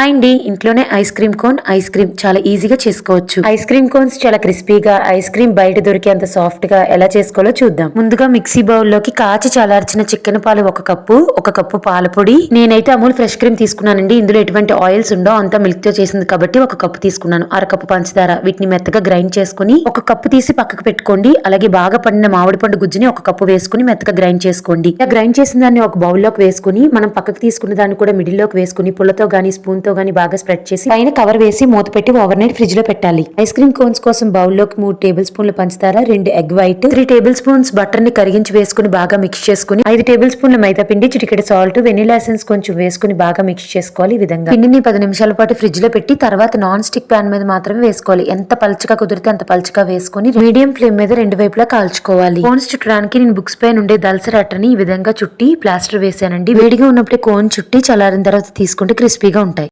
Hi అండి ఇంట్లోనే ice cream cone ice cream చాలా ఈజీగా చేసుకోవచ్చు. ఐస్ క్రీమ్ కోన్స్ చాలా క్రిస్పీగా ఐస్ క్రీమ్ బయట దొరికేంత సాఫ్ట్గా ఎలా చేసుకోవాలో చూద్దాం. ముందుగా మిక్సీ బౌల్లోకి కాచి చల్లార్చిన చికెన్ పాలు ఒక కప్పు ఒక కప్పు పాల పొడి. నేనైతే అమూల్ ఫ్రెష్ క్రీమ్ తీసుకున్నానండి. ఇందులో ఎటువంటి ఆయిల్స్ ఉండో అంతా మిల్క్తో చేసింది కాబట్టి ఒక కప్పు తీసుకున్నాను. అర కప్పు పంచదార వీటిని మెత్తగా గ్రైండ్ చేసుకుని ఒక కప్పు తీసి పక్కకు పెట్టుకోండి. అలాగే బాగా పండిన మామిడి పండు గుజ్జుని ఒక కప్పు వేసుకుని మెత్తగా గ్రైండ్ చేసుకోండి. ఇలా గ్రైండ్ చేసిన దాన్ని ఒక బౌల్లోకి వేసుకుని మనం పక్కకు తీసుకున్న దాన్ని కూడా మిడిల్లోకి వేసుకుని పుల్లతో గానీ స్పూన్తో తో గానీ బాగా స్ప్రెడ్ చేసి పైన కవర్ వేసి మూత పెట్టి ఓవర్ నైట్ ఫ్రిడ్జ్లో పెట్టాలి. ఐస్ క్రీమ్ కోన్స్ కోసం బౌల్లోకి మూడు టేబుల్ స్పూన్లు పంచదార రెండు egg white three tablespoons బటర్ని కరిగించి వేసుకుని బాగా మిక్స్ చేసుకుని ఐదు టేబుల్ స్పూన్ల మైదా పిండి చిటికెడు సాల్ట్ వెనిలా ఎసెన్స్ కొంచెం వేసుకుని బాగా మిక్స్ చేసుకోవాలి ఈ విధంగా. పిండిని పది నిమిషాల పాటు ఫ్రిడ్జ్లో పెట్టి తర్వాత నాన్ స్టిక్ ప్యాన్ మీద మాత్రమే వేసుకోవాలి. ఎంత పలుచగా కుదిరితే అంత పలుచగా వేసుకుని మీడియం ఫ్లేమ్ మీద రెండు వైపులా కాల్చుకోవాలి. కోన్స్ చుట్టడానికి నేను బుక్స్ పైన ఉండే దల్సర్ అట్టని ఈ విధంగా చుట్టి ప్లాస్టర్ వేసానండి వేడిగా ఉన్నప్పుడే కోన్ చుట్టి చల్లారిన తర్వాత తీసుకుంటే క్రిస్పీగా ఉంటాయి.